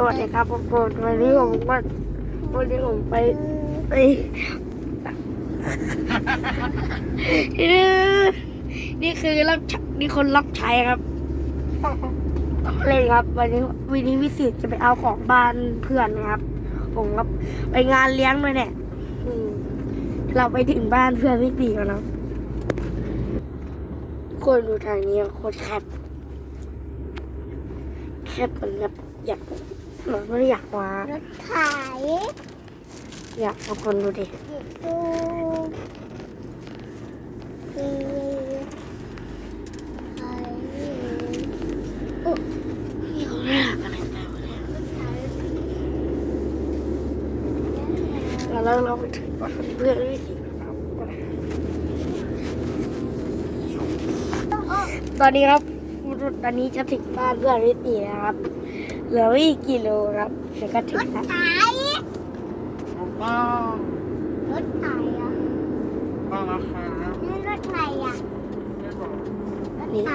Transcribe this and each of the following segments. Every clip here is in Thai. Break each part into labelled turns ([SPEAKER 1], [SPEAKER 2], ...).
[SPEAKER 1] สวัสดีครับทุกคนวันนี้ผมก็วันนี้ผมไปไปนี่คือรับนี่คนรับใช้ครับเลยครับ วันนี้วันนี้วิสิตจะไปเอาของบ้านเพื่อนนะครับ ผมก็ไปงานเลี้ยงด้วยเนี่ยเราไปถึงบ้านเพื่อนวิสิตแล้วนะคนดูทางนี้โคตรแคบแคบเหมือนแบบอยา กเหมือนไม่อยากมาร
[SPEAKER 2] ถไถ
[SPEAKER 1] อยากเอาคนดูดิ
[SPEAKER 2] ดูคือไถ
[SPEAKER 1] นี่เขาเรียกอะไรกันวะเนี่ย
[SPEAKER 2] รถไถ
[SPEAKER 1] แล้วเราไปถึงบ้านเพื่อนวิธีครับตอนนี้ครับตอนนี้จะถึงบ้านเพื่อนวิธีนะครับ เหลืออีกกิโลครับเดี๋ยวก็ถึงแล้ว
[SPEAKER 2] ไถ
[SPEAKER 3] ถูกต้อง
[SPEAKER 2] รถไถอะ
[SPEAKER 3] ต้องนะครับ
[SPEAKER 2] นี่รถอะไรอะ
[SPEAKER 3] ไม่บอก
[SPEAKER 2] รถไถ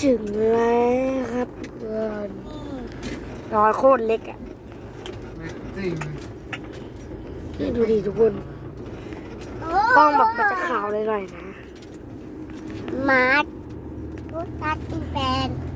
[SPEAKER 1] ถึงแล้วครับเพื่อนนอนโคตรเล็กอะ
[SPEAKER 3] ไม่จริง
[SPEAKER 1] นี่ดูดิทุกคน
[SPEAKER 2] โอ้
[SPEAKER 1] กล้องแบบมันจะขาวหน่อยๆนะ
[SPEAKER 2] มาร์รถตัดอีแปนโอ้ยแต่โตหน่อยตัว